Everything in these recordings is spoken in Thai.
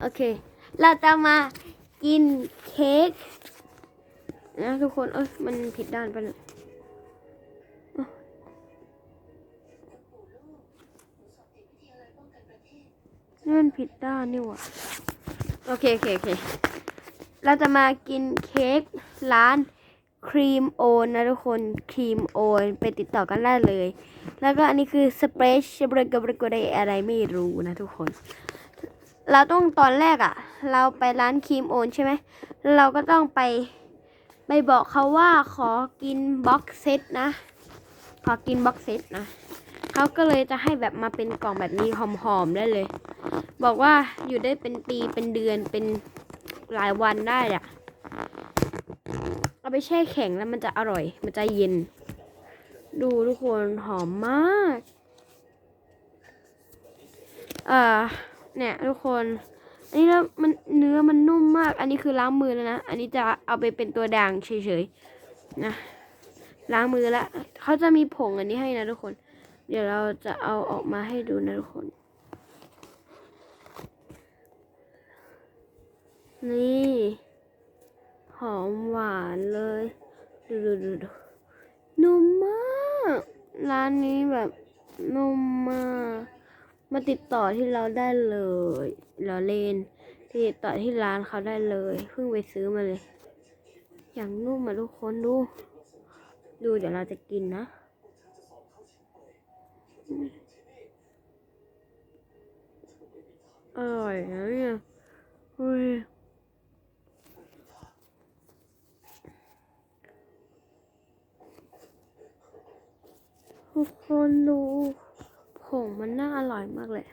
โอเค เราจะมากินเค้กนะทุกคน เอ้ยมันผิดด้านไปเลยนี่มันผิดด้านนี่หว่า โอเคโอเคโอเค เราจะมากินเค้กร้านครีมโอนนะทุกคนครีมโอนไปติดต่อกันได้เลย แล้วก็อันนี้คือสเปรชเบรกเบรกได้อะไรไม่รู้นะทุกคน เราต้องตอนแรกอะ่ะ เราไปร้านครีมโอนใช่ไหมเราก็ต้องไปไปบอกเขาว่าขอกินบ็อกเซตนะ ขอกินบ็อกเซตนะเขาก็เลยจะให้แบบมาเป็นกล่องแบบนี้หอมๆได้เลย บอกว่าอยู่ได้เป็นปีเป็นเดือนเป็นหลายวันได้อะเอาไปแช่แข็งแล้วมันจะอร่อย มันจะเย็น ดูทุกคนหอมมากอ่า เนี่ยทุกคน อันนี้แล้วมันเนื้อมันนุ่มมาก อันนี้คือล้างมือแล้วนะ อันนี้จะเอาไปเป็นตัวด่างเฉยๆนะ ล้างมือแล้วเขาจะมีผงอันนี้ให้นะทุกคน เดี๋ยวเราจะเอาออกมาให้ดูนะทุกคน นี่หอมหวานเลย ดูดูดูดูนุ่มมาก ร้านนี้แบบนุ่มมาก มาติดต่อที่เราได้เลย เราเล่นติดต่อที่ร้านเขาได้เลย เพิ่งไปซื้อมาเลย อย่างนุ่มมาทุกคนดู ดูเดี๋ยวเราจะกินนะ อร่อยนะเนี่ยเฮ้ยทุกคนดู ผงมันน่าอร่อยมากเลย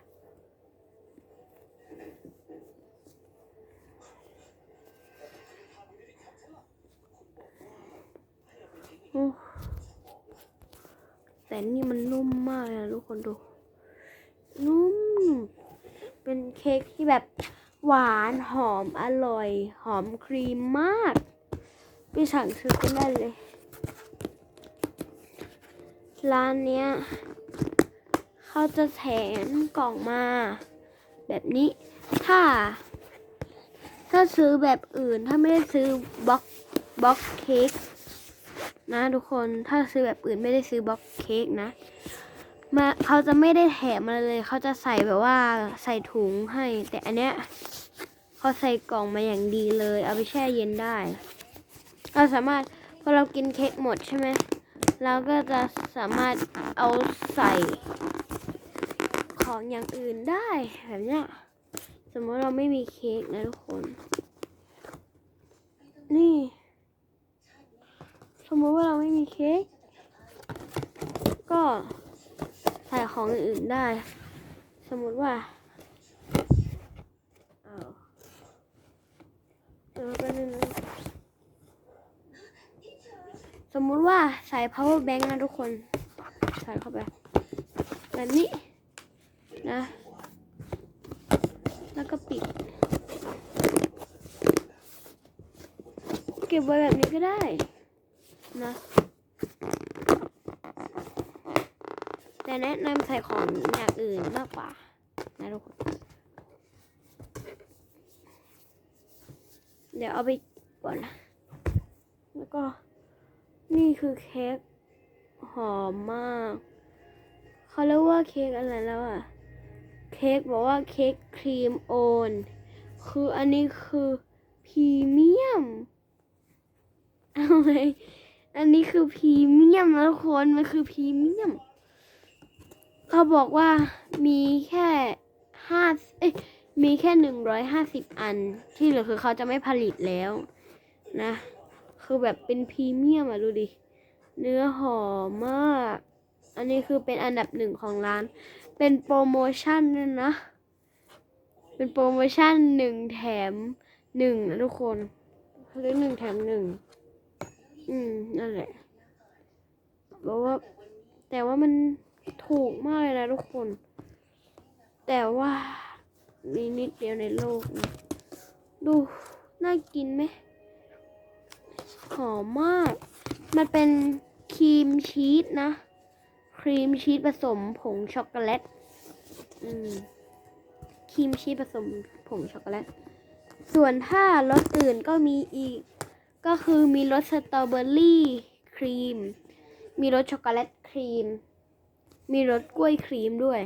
แต่นี่มันนุ่มมากเลยนะทุกคนดู นุ่ม เป็นเค้กที่แบบหวานหอมอร่อย หอมครีมมากไปสั่งซื้อกันได้เลย ร้านเนี้ย เขาจะแถมกล่องมา แบบนี้ ถ้า ถ้าซื้อแบบอื่น ถ้าไม่ได้ซื้อบล็อกบล็อกเค้กนะทุกคนถ้าซื้อแบบอื่นไม่ได้ซื้อบล็อกเค้กนะมาเขาจะไม่ได้แถมมาเลย เขาจะใส่แบบว่าใส่ถุงให้ แต่อันเนี้ยเขาใส่กล่องมาอย่างดีเลย เอาไปแช่เย็นได้เราสามารถพอเรากินเค้กหมดใช่ไหมเราก็จะสามารถเอาใส่ ของอย่างอื่นได้แบบเนี้ยสมมติเราไม่มีเค้กนะทุกคน นี่ สมมติว่าเราไม่มีเค้กก็ใส่ของอื่นได้ สมมติว่าเอาเดี๋ยวแป๊บนึงสมมุติว่าใส่ power bank นะทุกคน ใส่เข้าไปแบบนี้ นะ แล้วก็ปิด เก็บไว้แบบนี้ก็ได้นะแต่แนะนำใส่ของอย่างอื่นมากกว่านะทุกคนเดี๋ยวเอาไปก่อนนะ แล้วก็นี่คือเค้กหอมมาก เขาเรียกว่าเค้กอะไรแล้วอะ เค้กบอกว่าเค้กครีมโอนคืออันนี้คือพรีเมียมอาไหมอันนี้คือพรีเมียมแล้วคนมันคือพรีเมียมเขาบอกว่ามีแค่ห้าเอ้ยมีแค่หนึ่งร้อยห้าสิบอัน ที่เหลือคือเขาจะไม่ผลิตแล้วนะ คือแบบเป็นพรีเมียมอะดูดิ เนื้อหอมมาก อันนี้คือเป็นอันดับหนึ่งของร้าน เป็นโปรโมชั่นด้วยนะ เป็นโปรโมชั่นหนึ่งแถมหนึ่งนะทุกคนหรือหนึ่งแถมหนึ่งอืมนั่นแหละบอกว่า แต่ว่ามันถูกมากเลยนะทุกคน แต่ว่ามีนิดเดียวในโลกนะดูน่ากินไหมหอมมาก มันเป็นครีมชีสนะ ครีมชีสผสมผงช็อกโกแลต อืม ครีมชีสผสมผงงช็อกโกแลต ส่วนถ้ารสอื่นก็มีอีก ก็คือมีรสสตรอเบอรี่ครีม มีรสช็อกโกแลตครีม มีรสกล้วยครีมด้วย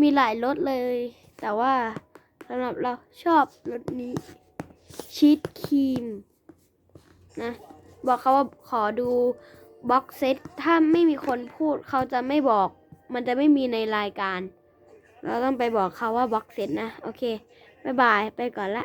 มีหลายรสเลย แต่ว่าสำหรับเราชอบรสนี้ ชีสครีม นะ บอกเขาว่าขอดู บ็อกเซตถ้าไม่มีคนพูดเขาจะไม่บอก มันจะไม่มีในรายการ เราต้องไปบอกเขาว่าบ็อกเซตนะ โอเค บ๊ายบาย ไปก่อนละ